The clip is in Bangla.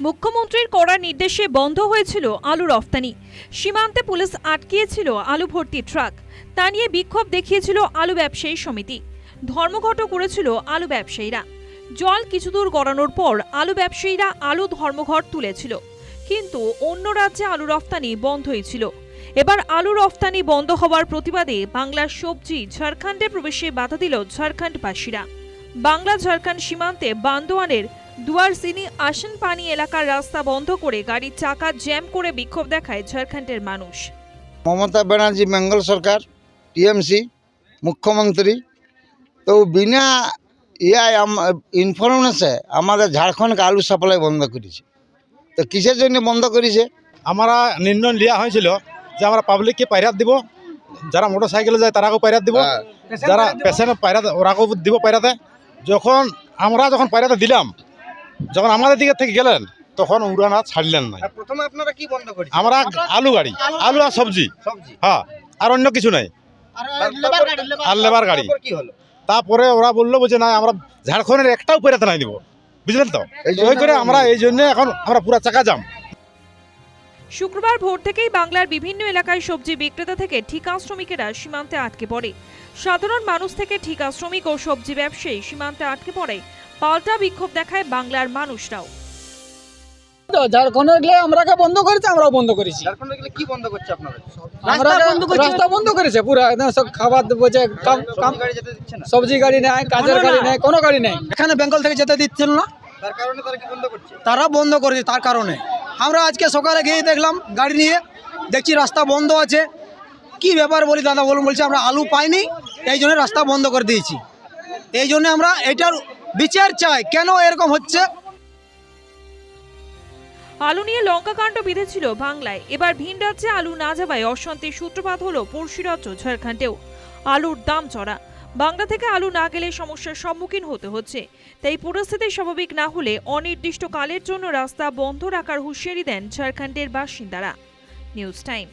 মুখ্যমন্ত্রীর কড়া নির্দেশে বন্ধ হয়েছিল আলু রফতানি। সীমান্তে পুলিশ আটকিয়েছিল আলু ভর্তি ট্রাক। তা নিয়ে বিক্ষোভ দেখিয়েছিল আলু ব্যবসায়ী সমিতি। ধর্মঘট করেছিল আলু ব্যবসায়ীরা। জল কিছুদূর গড়ানোর পর আলু ব্যবসায়ীরা আলু ধর্মঘট তুলেছিল। কিন্তু অন্য রাজ্যে আলু রফতানি বন্ধই ছিল। এবার আলু রফতানি বন্ধ হওয়ার প্রতিবাদে বাংলার সবজি, ঝাড়খণ্ডে প্রবেশে বাধা দিল ঝাড়খণ্ডবাসীরা। বাংলা ঝাড়খণ্ড সীমান্তে বান্দোয়ানের দুয়ারসিনি আসন পানি এলাকার রাস্তা বন্ধ করে গাড়ির চাকা জ্যাম করে বিক্ষোভ দেখায় ঝাড়খণ্ডের মানুষ। মমতা ব্যানার্জি বেঙ্গল সরকার টিএমসি মুখ্যমন্ত্রী তো বিনা ইয়া ইনফরমেশনে আমাদের ঝাড়খণ্ডকে আলু সাপ্লাই বন্ধ করেছে। তো কিসের জন্য বন্ধ করেছে? আমরা নির্ণয় নেওয়া হয়েছিল যে আমরা পাবলিককে পাইরাত দিব। যারা মোটর সাইকেলে যায় তারাকেও পাইরাত দিব। যারা পেশেন্ট পাইরাত ওরাকেও দিব পাইরাতে। যখন আমরা যখন পাইরাতে দিলাম যখন আমাদের দিকে থেকে গেলেন তখন উড়ানা ছাড়লেন না। প্রথমে আপনারা কি বন্ধ করেছে আমরা আলু গাড়ি আলু আর সবজি। সবজি। হ্যাঁ আর অন্য কিছু নাই। আর লেবার গাড়ি কি হলো? তারপরে ওরা বলল বলছে না আমরা ঝাড়খণ্ডের একটাও পাইরাতে নাই দিব। বুঝলেন তো? এই ওই করে আমরা এই জন্য এখন আমরা পুরা চাকা যাম শুক্রবার ভোর থেকেই বাংলার বিভিন্ন এলাকায় সবজি বিক্রেতা থেকে ঠিকা শ্রমিকেরা সীমান্তে আটকে পড়ে। সাধারণ মানুষ থেকে ঠিকা শ্রমিক ও সবজি ব্যবসায়ী সীমান্তে আটকে পড়ে। পাল্টা বিক্ষোভ দেখায় বাংলার মানুষরাও। তো ঝাড়খণ্ডে গেলে আমরাকে বন্ধ করেছে আমরাও বন্ধ করেছি। ঝাড়খণ্ডে গেলে কি বন্ধ করছে আপনারা? আমরা রাস্তা বন্ধ করেছে। পুরো একদম সব খাবার বলছে সবজি গাড়ি নেই কাজের গাড়ি নেই কোনো গাড়ি নেই। এখানে বেঙ্গল থেকে যেতে দিচ্ছিল না। তারা বন্ধ করছে? তারা বন্ধ করেছে তার কারণে। আমরা আজকে সকালে গিয়ে দেখলাম গাড়ি নিয়ে দেখছি রাস্তা বন্ধ আছে। কি ব্যাপার বলি দাদা বলুন বলছে আমরা আলু পাইনি এই জন্য রাস্তা বন্ধ করে দিয়েছি। এই জন্য আমরা এটার বিচার চাই, কেন এরকম হচ্ছে? আলু নিয়ে লঙ্কাকাণ্ড বিঁধেছিল বাংলায়। এবার ভিন রাজ্যে আলু না যাওয়ায় অশান্তির সূত্রপাত হলো পড়শি রাজ্য ঝাড়খণ্ডেও। আলুর দাম চড়া। বাংলা থেকে আলু না গেলে সমস্যার সম্মুখীন হতে হচ্ছে। তাই পরিস্থিতি স্বাভাবিক না হলে অনির্দিষ্টকালের জন্য রাস্তা বন্ধ রাখার হুঁশিয়ারি দেন ঝাড়খণ্ডের বাসিন্দারা। News time.